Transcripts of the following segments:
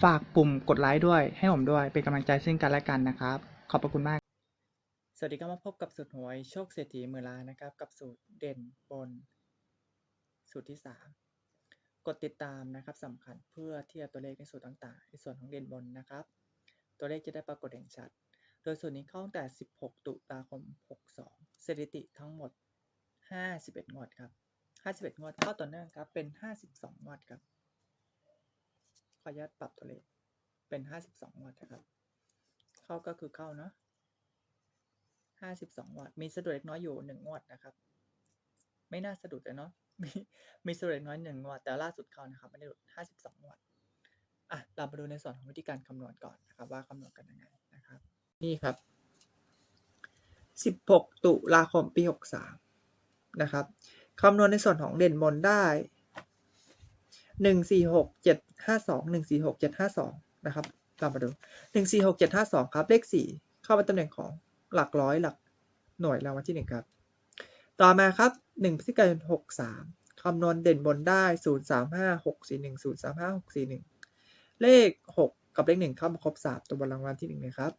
ฝากปุ่มกดไลค์ด้วยให้ผมด้วยเป็นกำลังใจซึ่งกันและกันนะครับ ขอบพระคุณมาก สวัสดีครับมาพบกับสูตรหวยโชคเศรษฐีมือล้านะครับ กับสูตรเด่นบน สูตรที่ 3 กดติดตามนะครับสำคัญเพื่อเที่จะตัวเลขในสูตรต่างๆ ในส่วนของเด่นบนนะครับ ตัวเลขจะได้ปรากฏอย่างชัด โดยส่วนนี้เข้าตั้งแต่ 16 ตุลาคม 62 สถิติทั้งหมด 51 งวดครับ 51 งวดเข้าต่อเนื่องครับเป็น 52 งวดครับ ขออนุญาตปรับตัวเลขเป็น52งวดนะครับ เข้าก็คือเข้าเนาะ52งวดมีสะดุดเล็กน้อยอยู่1งวดนะครับ ไม่น่าสะดุดเลยเนาะมีมีสะดุดเล็กน้อย1งวดแต่ล่าสุดเข้านะครับไม่ได้หลุด52งวดอะเรามาดูในส่วนของวิธีการคำนวณก่อนนะครับ ว่าคำนวณกันยังไงนะครับ นี่ครับ16ตุลาคมปี63นะครับคำนวณในส่วนของเด่นบนได้หนึ่งสี่หกเจ็ด ห้าสองหนึ่งสี่หกเจ็ดห้าสองนะครับเรามมาดูหนึ่งสี่หกเจ็ดห้าสองครับ เลขสี่เข้ามาตำแหน่งของหลักร้อยหลักหน่วยรางวัลที่หนึ่งครับ ต่อมาครับหนึ่งพฤศจิกายนหกสามคำนวณเด่นบนได้ศูนย์สามห้าหกสี่หนึ่งศูนย์สามห้าหกสี่หนึ่งเลขหกกับเลขหนึ่งเข้ามาครบสามตัวบนรางวัลที่หนึ่งนะครับ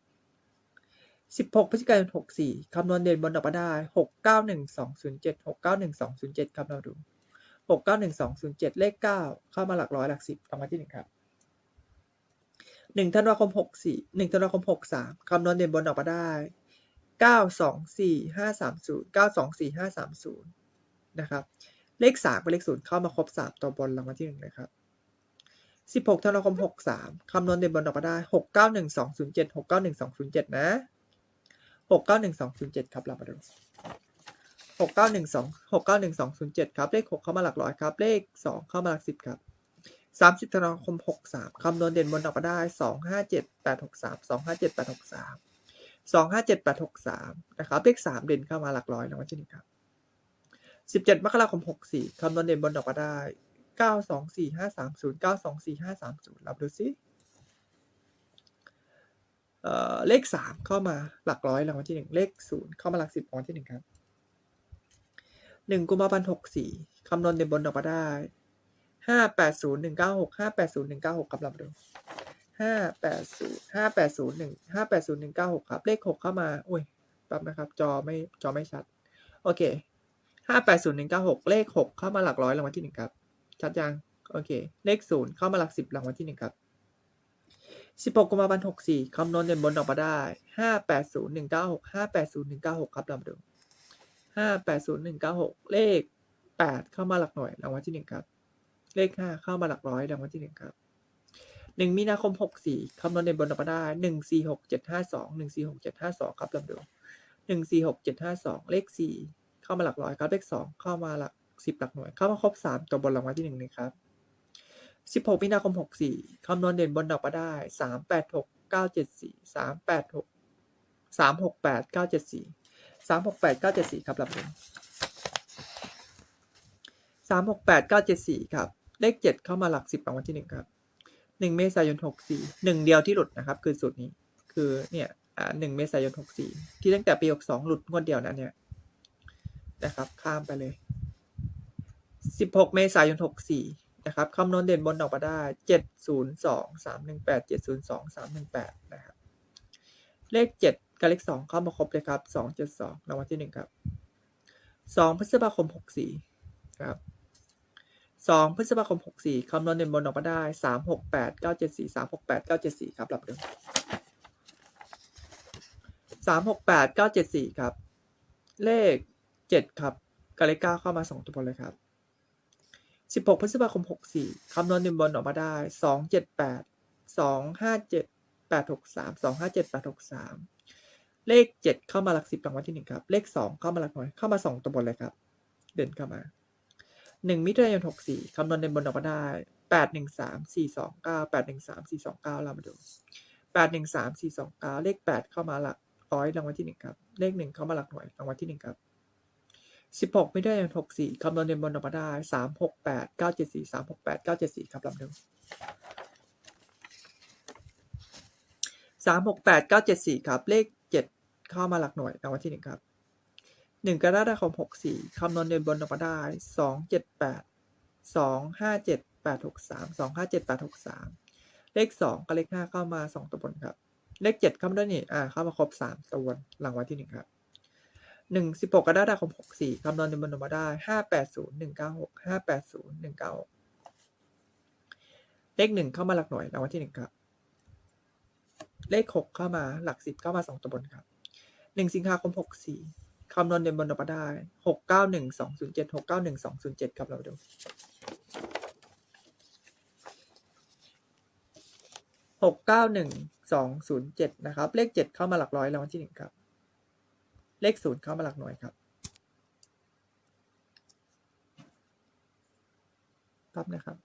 สิบหกพฤศจิกายนหกสี่คำนวณเด่นบนออกมาได้หกเก้าหนึ่งสองศูนย์เจ็ดหกเก้าหนึ่งสองศูนย์เจ็ดครับเราดู หกเก้าหนึ่งสองศูนย์เจ็ดเลขเก้าเข้ามาหลักร้อยหลักสิบรางวัลที่หนึ่งครับหนึ่งธันวาคมหกสี่หนึ่งธันวาคมหกสามคำนวณเด่นบนออกมาได้เก้าสองสี่ห้าสามศูนย์เก้าสองสี่ห้าสามศูนย์นะครับ เลขสามกับเลขศูนย์เข้ามาครบสามตัวบนรางวัลที่หนึ่งเลยครับสิบหกธันวาคมหกสามคำนวณเด่นบนออกมาได้หกเก้าหนึ่งสองศูนย์เจ็ดหกเก้าหนึ่งสองศูนย์เจ็ดนะหกเก้าหนึ่งสองศูนย์เจ็ดครับเรามาดู หกเก้าหนึ่งสองหกเก้าหนึ่งสองศูนย์เจ็ดครับ เลขหกเข้ามาหลักร้อยครับ เลขสองเข้ามาหลักสิบครับสามสิบธันวาคมหกสามคำนวณเด่นบนออกมาได้สองห้าเจ็ดแปดหกสามสองห้าเจ็ดแปดหกสามสองห้าเจ็ดแปดหกสามนะครับ เลขสามเด่นเข้ามาหลักร้อยรางวัลที่หนึ่งครับสิบเจ็ดมกราคมหกสี่คำนวณเด่นบนออกมาได้เก้าสองสี่ห้าสามศูนย์เก้าสองสี่ห้าสามศูนย์รับดูซิเอ่อเลขสามเข้ามาหลักร้อยรางวัลที่หนึ่งเลขศูนย์เข้ามาหลักสิบรางวัลที่หนึ่งครับ หนึ่งกุมภาพันธ์หกสี่คำนวณเด่นบนออกมาได้ห้าแปดศูนย์หนึ่งเก้าหกห้าแปดศูนย์หนึ่งเก้าหกครับลำดูห้าแปดศูนย์ห้าแปดศูนย์หนึ่งห้าแปดศูนย์หนึ่งเก้าหกครับ เลขหกเข้ามาโอ้ยแป๊บนะครับ จอไม่จอไม่ชัด โอเคห้าแปดศูนย์หนึ่งเก้าหกเลขหกเข้ามาหลักร้อยรางวัลที่หนึ่งครับ ชัดยังโอเค เลขศูนย์เข้ามาหลักสิบรางวัลที่หนึ่งครับสิบหกกุมภาพันธ์หกสี่คำนวณเด่นบนออกมาได้ห้าแปดศูนย์หนึ่งเก้าหกห้าแปดศูนย์หนึ่งเก้าหกครับลำดู ห้าแปดศูนย์หนึ่งเก้าหกเลขแปดเข้ามาหลักหน่วยรางวัลที่หนึ่งครับ เลขห้าเข้ามาหลักร้อยรางวัลที่หนึ่งครับหนึ่งมีนาคมหกสี่คำนวณเด่นบนออกมาได้หนึ่งสี่หกเจ็ดห้าสองหนึ่งสี่หกเจ็ดห้าสองครับลำดูหนึ่งสี่หกเจ็ดห้าสองเลขสี่เข้ามาหลักร้อยครับเลขสองเข้ามาหลักสิบหลักหน่วย เข้ามาครบสามตัวบนรางวัลที่หนึ่งเลยครับสิบหกมีนาคมหกสี่คำนวณเด่นบนออกมาได้สามแปดหกเก้าเจ็ดสี่สามแปดหกสามหกแปดเก้าเจ็ดสี่ สามหกแปดเก้าเจ็ดสี่ครับลำดูสามหกแปดเก้าเจ็ดสี่ครับ เลขเจ็ดเข้ามาหลักสิบรางวัลที่หนึ่งครับหนึ่งเมษายนหกสี่หนึ่งเดียวที่หลุดนะครับ คือสูตรนี้คือเนี่ยอ่าหนึ่งเมษายนหกสี่ที่ตั้งแต่ปีหกสองหลุดงวดเดียวนะเนี่ยนะครับ ข้ามไปเลยสิบหกเมษายนหกสี่นะครับคำนวณเด่นบนออกมาได้เจ็ดศูนย์สองสามหนึ่งแปดเจ็ดศูนย์สองสามหนึ่งแปดนะครับ เลขเจ็ด กับเลขสองเข้ามาครบเลยครับสองเจ็ดสองรางวัลที่หนึ่งครับสองพฤษภาคมหกสี่ครับสองพฤษภาคมหกสี่คำนวณเด่นบนออกมาได้สามหกแปดเก้าเจ็ดสี่สามหกแปดเก้าเจ็ดสี่ครับหลับเดิมสามหกแปดเก้าเจ็ดสี่ครับ เลขเจ็ดครับกับเลขเก้าเข้ามาสองตัวบนเลยครับสิบหกพฤษภาคมหกสี่คำนวณหนึ่งบนออกมาได้สองเจ็ดแปดสองห้าเจ็ดแปดหกสามสองห้าเจ็ดแปดหกสาม เลขเจ็ดเข้ามาหลักสิบรางวัลที่หนึ่งครับ เลขสองเข้ามาหลักหน่วย เข้ามาสองตัวบนเลยครับ เดินเข้ามาหนึ่งมิถุนายนหกสี่คำนวณหนึ่งบนออกมาได้แปดหนึ่งสามสี่สองเก้าแปดหนึ่งสามสี่สองเก้าเรามาดูแปดหนึ่งสามสี่สองเก้าเลขแปดเข้ามาหลักร้อยรางวัลที่หนึ่งครับ เลขหนึ่งเข้ามาหลักหน่วยรางวัลที่หนึ่งครับสิบหกไม่ได้หกสี่คำนวณเด่นบนออกมาได้สามหกแปดเก้าเจ็ดสี่สามหกแปดเก้าเจ็ดสี่ครับลำดึงสามหกแปดเก้าเจ็ดสี่ครับ เลข เข้ามาหลักหน่วยรางวัลที่หนึ่งครับหนึ่งกระดาษคมหกสี่คำนวณเด่นบนออกมาได้สองเจ็ดแปดสองห้าเจ็ดแปดหกสามสองห้าเจ็ดแปดหกสามเลขสองกับเลขห้าเข้ามาสองตัวบนครับ เลขเจ็ดเข้ามาด้วยนี่อ่าเข้ามาครบสามตัวรางวัลที่หนึ่งครับหนึ่งสิบหกกระดาษคมหกสี่คำนวณในบนออกมาได้ห้าแปดศูนย์หนึ่งเก้าหกห้าแปดศูนย์หนึ่งเก้าเลขหนึ่งเข้ามาหลักหน่วยรางวัลที่หนึ่งครับ เลขหกเข้ามาหลักสิบเข้ามาสองตัวบนครับ หนึ่งสิงหาคมหกสี่คำนวณในบนออกมาได้หกเก้าหนึ่งสองศูนย์เจ็ดหกเก้าหนึ่งสองศูนย์เจ็ดครับเราดูหกเก้าหนึ่งสองศูนย์เจ็ดนะครับ เลขเจ็ดเข้ามาหลักร้อยรางวัลที่หนึ่งครับ เลขศูนย์เข้ามาหลักหน่วยครับปั๊บนะครับ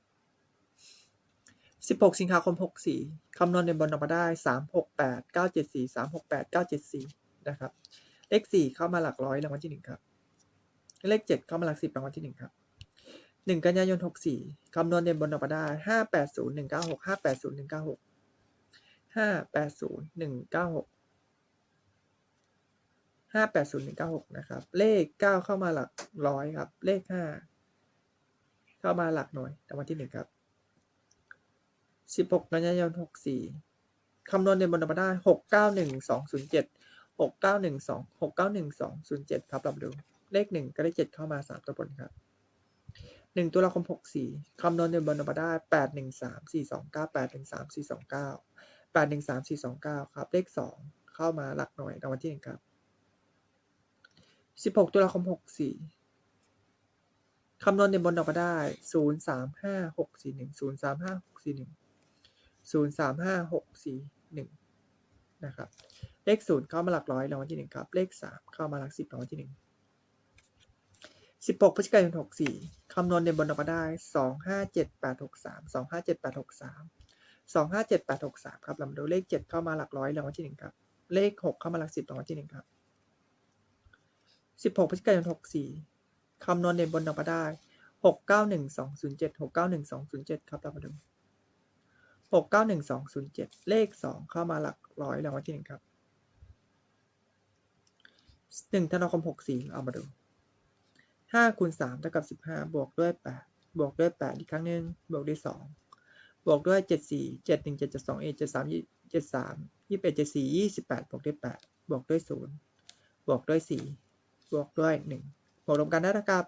สิบหกสิงหาคมหกสี่คำนวณในบอลออกมาได้สามหกแปดเก้าเจ็ดสี่สามหกแปดเก้าเจ็ดสี่ นะครับ เลขสี่เข้ามาหลักร้อยรางวัลที่หนึ่งครับ เลขเจ็ดเข้ามาหลักสิบรางวัลที่หนึ่งครับหนึ่งกันยายนหกสี่คำนวณในบอลอกมาได้ห้าแปดศูนย์หนึ่งเก้าหกห้าแปดศูนย์หนึ่งเก้าหกห้าแปดศูนย์หนึ่งเก้าหกห้าแปดศูนย์หนึ่งเก้าหกนะครับ เลขเก้าเข้ามาหลักร้อยครับ เลขห้าเข้ามาหลักหน่วยรางวัลที่หนึ่งครับสิบหกกันยายนหกสี่คำนวณในบนออกมาได้หกเก้าหนึ่งสองศูนย์เจ็ด หกเก้าหนึ่งสองหกเก้าหนึ่งสองศูนย์เจ็ดครับลองดู เลขหนึ่งก็ได้เจ็ดเข้ามาสามตัวบนครับหนึ่งตัวละคมหกสี่คำนวณในบนออกมาได้แปดหนึ่งสามสี่สองเก้าแปดหนึ่งสามสี่สองเก้าแปดหนึ่งสามสี่สองเก้าครับ เลขสองเข้ามาหลักหน่วยรางวัลที่หนึ่งครับสิบหกตุลาคมหกสี่คำนวณในบนออกมาได้ศูนย์สามห้าหกสี่หนึ่งศูนย์สามห้าหกสี่หนึ่งศูนย์สามห้าหกสี่หนึ่งนะครับ เลขศูนย์เข้ามาหลักร้อยรางวัลที่หนึ่งครับ เลขสามเข้ามาหลักสิบรางวัลที่หนึ่งสิบหกพฤศจิกายนหกสี่คำนวณในบนออกมาได้สองห้าเจ็ดแปดหกสามสองห้าเจ็ดแปดหกสามสองห้าเจ็ดแปดหกสามครับลำดูเลขเจ็ดเข้ามาหลักร้อยรางวัลที่หนึ่งครับ เลขหกเข้ามาหลักสิบรางวัลที่หนึ่งครับสิบหกพฤศจิกายนหกสี่คำนวณในบนออกมาได้หกเก้าหนึ่งสองศูนย์เจ็ดหกเก้าหนึ่งสองศูนย์เจ็ดครับเรามาดูหกเก้าหนึ่งสองศูนย์เจ็ดเลขสองเข้ามาหลักร้อยรางวัลที่หนึ่งครับ หนึ่งธันวาคมหกสี่เอามาดูห้าคูณสามเท่ากับสิบห้าบวกด้วยแปดบวกด้วยแปดอีกครั้งหนึ่งบวกด้วยสองบวกด้วยเจ็ดสี่เจ็ดหนึ่งเจ็ดเจ็ดสองเอ็ดเจ็ดสามยี่เจ็ดสามยี่สิบเอ็ดเจ็ดสี่ยี่สิบแปดบวกด้วยแปดบวกด้วยศูนย์บวกด้วยสี่บวกด้วยหนึ่งบวกรวมกันได้เท่ากับ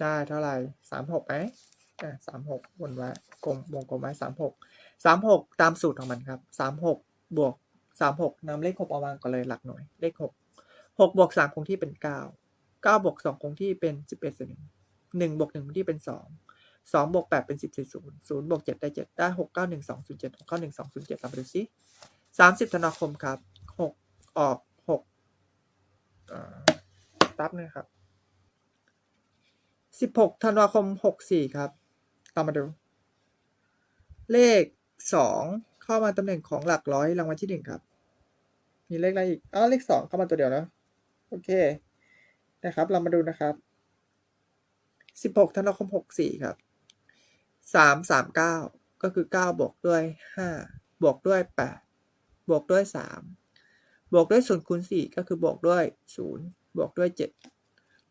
ได้เท่าไหร่สามหกไหมอะสามหกวนไว้กลมวงกลมไว้สามหกสามหกตามสูตรของมันครับสามหกบวก สามหกนำเลขหกเอาวางก่อนเลยหลักหน่วย เลขหกหกบวกสามคงที่เป็นเก้าเก้าบวกสองคงที่เป็นสิบเอ็ดส่วนหนึ่งหนึ่งบวกหนึ่งคงที่เป็นสองสองบวกแปดเป็นสิบสี่ศูนย์ศูนย์บวกเจ็ดได้เจ็ดได้หกเก้าหนึ่งสองศูนย์เจ็ดหกเก้าหนึ่งสองศูนย์เจ็ดตามไปดูซิสามสิบธันวาคมครับหกออกหกตับนะครับสิบหกธันวาคมหกสี่ครับตามมาดู เลขสองเข้ามาตำแหน่งของหลักร้อยรางวัลที่หนึ่งครับ มีเลขอะไรอีกอ้าวเลขสองเข้ามาตัวเดียวนะโอเค นะครับ เรามาดูนะครับสิบหกธันวาคมหกสี่ครับสามสามเก้าก็คือเก้าบวกด้วยห้าบวกด้วยแปดบวกด้วยสามบวกด้วยศูนย์คูณสี่ก็คือบวกด้วยศูนย์บวกด้วยเจ็ด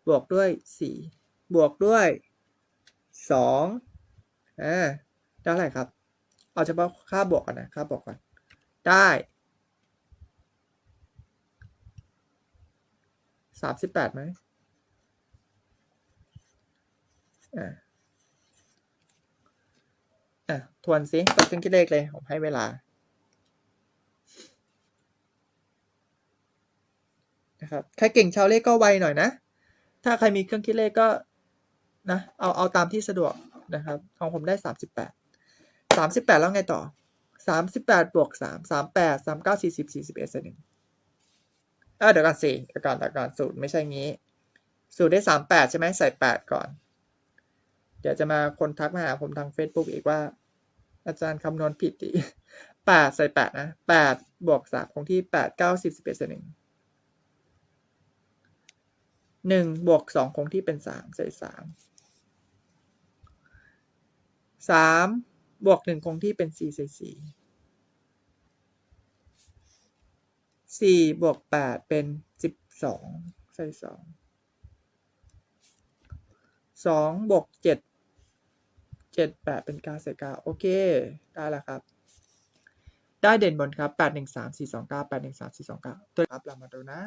บวกด้วยสี่บวกด้วยสองอ่าได้เท่าไหร่ครับ เอาเฉพาะค่าบวกก่อนนะค่าบวกก่อนได้ สามสิบแปดไหมอ่าอะทวนสิตัดเครื่องคิดเลขเลย ผมให้เวลา นะครับ ใครเก่งชาวเลขก็ไวหน่อยนะ ถ้าใครมีเครื่องคิดเลขก็นะ เอา เอาตามที่สะดวกนะครับ ของผมได้สามสิบแปด สามสิบแปดแล้วไงต่อ สามสิบแปดบวกสาม สามแปด สามเก้าสี่สิบสี่สิบเอ็ดเศษหนึ่ง เออเดี๋ยวก่อนสี่เดี๋ยวก่อนเดี๋ยวก่อนสูตรไม่ใช่งี้ สูตรได้สามแปดใช่ไหมใส่แปดก่อน เดี๋ยวจะมาคนทักมาหาผมทาง Facebook อีกว่า อาจารย์คำนวณผิดอีกแปดใส่แปดนะแปดบวกสามคงที่แปดเก้าสิบสิบเอ็ดเศษหนึ่งหนึ่งบวกสองคงที่เป็นสามใส่สามสามบวกหนึ่งคงที่เป็นสี่ใส่สี่ สี่บวกแปดเป็นสิบสองใส่สองสองบวกเจ็ดเจ็ดแปดเป็นเก้าใส่เก้าโอเค ได้แล้วครับ ได้เด่นบนครับแปดหนึ่งสามสี่สองเก้าแปดหนึ่งสามสี่สองเก้าตัวครับเรามาดูนะ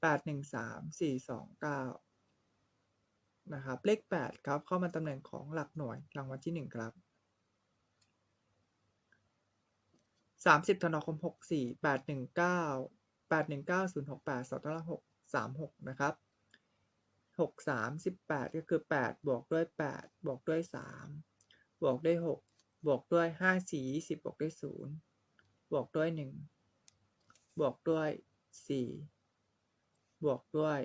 แปดหนึ่งสามสี่สองเก้านะครับ เลขแปดครับเข้ามาตำแหน่งของหลักหน่วยรางวัลที่หนึ่งครับ สามสิบธันวาคมหกสี่แปดหนึ่งเก้าแปดหนึ่งเก้าศูนย์หกแปดสองหกสามหกนะครับหกสามสิบแปดก็คือแปดบวกด้วยแปดบวกด้วยสามบวกด้วยหกบวกด้วยห้าสี่ยี่สิบบวกด้วยศูนย์บวกด้วยหนึ่งบวกด้วยสี่บวกด้วย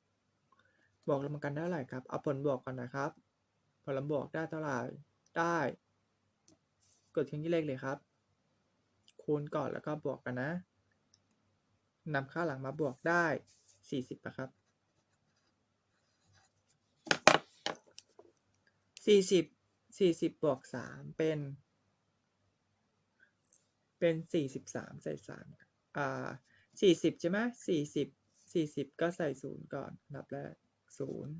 9บวกรวมกันได้เท่าไหร่ครับ เอาผลบวกก่อนนะครับ ผลบวกได้เท่าไหร่ได้ กดเครื่องคิดเลขเลยครับ คูณก่อนแล้วก็บวกกันนะนำค่าหลังมาบวกได้ 40นะครับ 40 40 บวก 3 เป็น เป็น 43 ใส่3อ่า40 ใช่ไหม40 40 ก็ใส่ศูนย์ก่อนนับแรกศูนย์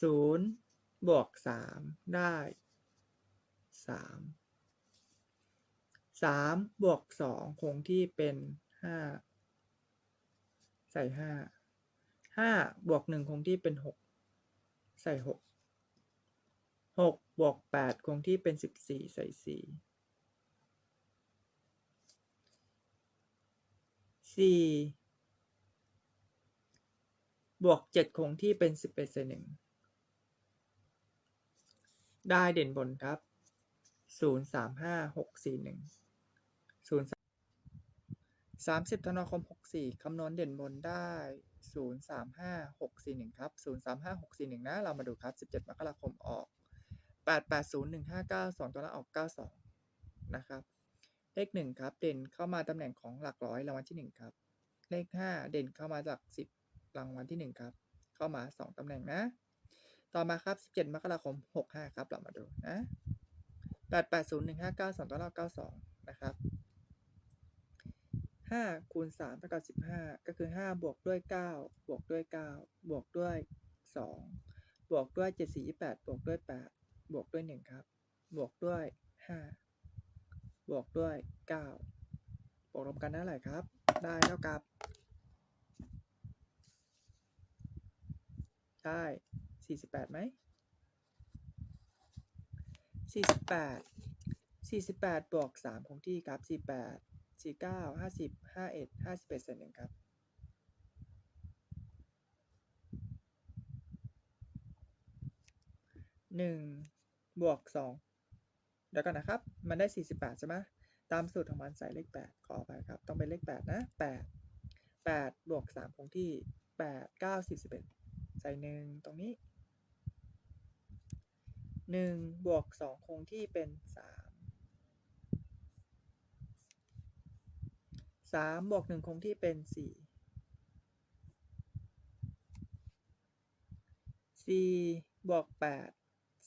ศูนย์บวกสามได้สาม สามบวกสองคงที่เป็นห้าใส่ห้าห้าบวกหนึ่งคงที่เป็นหกใส่หกหกบวกแปดคงที่เป็นสิบสี่ใส่สี่สี่บวกเจ็ดคงที่เป็นสิบเอ็ดใส่หนึ่งได้เด่นบนครับศูนย์สามห้าหกสี่หนึ่ง ศูนย์สามสิบธันวาคมหกสี่คำนวณเด่นบนได้ศูนย์สามห้าหกสี่หนึ่งครับศูนย์สามห้าหกสี่หนึ่งนะ เรามาดูครับสิบเจ็ดมกราคมออกแปดแปดศูนย์หนึ่งห้าเก้าสองตัวละออกเก้าสองนะครับ เลขหนึ่งครับ เด่นเข้ามาตำแหน่งของหลักร้อยรางวัลที่หนึ่งครับ เลขห้าเด่นเข้ามาจากสิบรางวัลที่หนึ่งครับ เข้ามาสองตำแหน่งนะ ต่อมาครับสิบเจ็ดมกราคมหกห้าครับ เรามาดูนะแปดแปดศูนย์หนึ่งห้าเก้าสองตัวละเก้าสองนะครับ ห้าคูณสามเท่ากับสิบห้าก็คือห้าบวกด้วยเก้าบวกด้วยเก้าบวกด้วยสองบวกด้วยเจ็ดสี่ยี่แปดบวกด้วยแปดบวกด้วยหนึ่งครับ บวกด้วยห้าบวกด้วยเก้าบวกรวมกันได้เท่าไหร่ครับ ได้เท่ากับ ได้สี่สิบแปดไหมสี่สิบแปดสี่สิบแปดบวกสามคงที่ครับสี่แปด สี่เก้าห้าสิบห้าเอ็ดห้าสิบเอ็ดส่วนหนึ่งครับหนึ่งบวกสองเดี๋ยวกันนะครับ มันได้สี่สิบแปดใช่ไหมตามสูตรของมันใส่เลขแปดขอไปครับ ต้องเป็นเลขแปดนะแปดแปดบวกสามคงที่แปดเก้าสิบสิบเอ็ดใส่หนึ่งตรงนี้หนึ่งบวกสองคงที่เป็นสาม สามบวกหนึ่งคงที่เป็นสี่สี่บวกแปด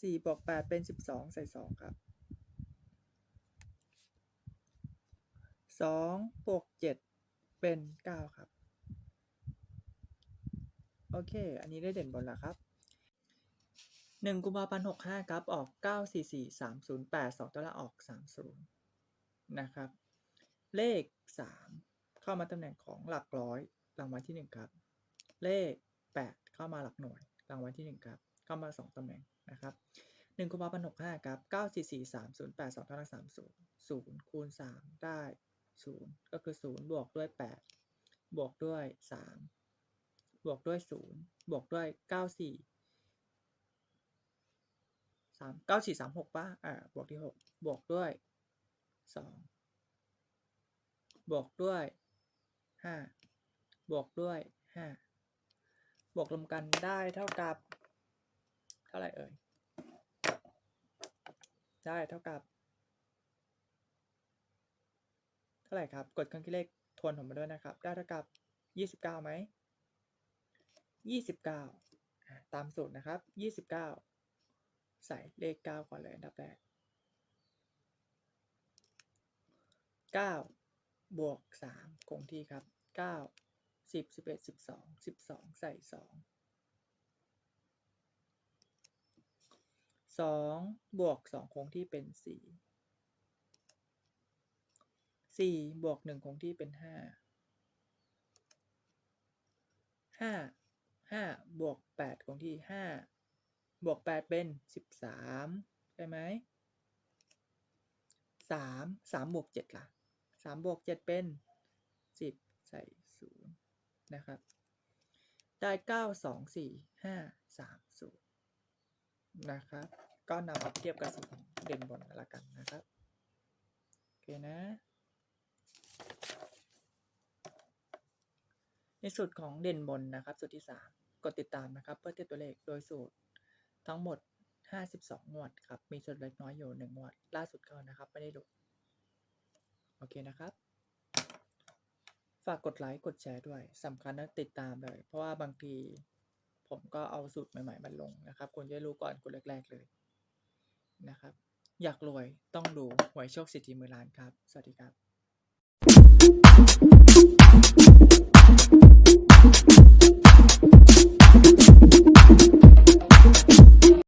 สี่บวกแปดเป็นสิบสองใส่สองครับสองบวกเจ็ดเป็นเก้าครับ โอเค อันนี้ได้เด่นบนแล้วครับหนึ่งกุมภาพันธ์หกห้าครับ ออกเก้าสี่สี่สามศูนย์แปดสองตัวละออกสามศูนย์นะครับ เลขสามเข้ามาตำแหน่งของหลักร้อยรางวัลที่หนึ่งครับ เลขแปดเข้ามาหลักหน่วยรางวัลที่หนึ่งครับ เข้ามาสองตำแหน่งนะครับหนึ่งกุมภาพันธ์หกห้าครับเก้าสี่สี่สามศูนย์แปดสองเท่ากับสามศูนย์ศูนย์คูณสามได้ศูนย์ก็คือศูนย์บวกด้วยแปดบวกด้วยสามบวกด้วยศูนย์บวกด้วยเก้าสี่สามเก้าสี่สามหกป่ะอ่าบวกที่หกบวกด้วยสอง บวกด้วยห้าบวกด้วยห้าบวกรวมกันได้เท่ากับ เท่าไหร่เอ่ย ได้เท่ากับ เท่าไหร่ครับ กดเครื่องคิดเลขทวนผมมาด้วยนะครับ ได้เท่ากับยี่สิบเก้าไหมยี่สิบเก้าตามสูตรนะครับยี่สิบเก้าใส่เลขเก้าก่อนเลยอันดับแรกเก้า บวกสามคงที่ครับเก้าสิบสิบเอ็ดสิบสองสิบสองใส่สองสองบวกสองคงที่เป็นสี่สี่บวกหนึ่งคงที่เป็นห้าห้าห้าบวกแปดคงที่ห้าบวกแปดเป็นสิบสามใช่ไหมสามสามบวกเจ็ดล่ะ สามบวกเจ็ดเป็นสิบใส่ศูนย์นะครับ ได้เก้าสองสี่ห้าสามศูนย์นะครับ ก็นำมาเทียบกับสูตรของเด่นบนละกันนะครับ โอเคนะ ในสูตรของเด่นบนนะครับ สูตรที่3กดติดตามนะครับ เพื่อเทียบตัวเลขโดยสูตรทั้งหมด 52งวดครับ มีส่วนเล็กน้อยอยู่1งวด ล่าสุดเข้านะครับ ไม่ได้หลุด โอเคนะครับ ฝากกดไลค์กดแชร์ด้วยสำคัญนะติดตามเลย เพราะว่าบางทีผมก็เอาสูตรใหม่ๆมาลงนะครับคุณจะรู้ก่อนคนแรก ๆเลยนะครับ อยากรวยต้องดูหวยโชคสิทธิมือล้านครับ สวัสดีครับ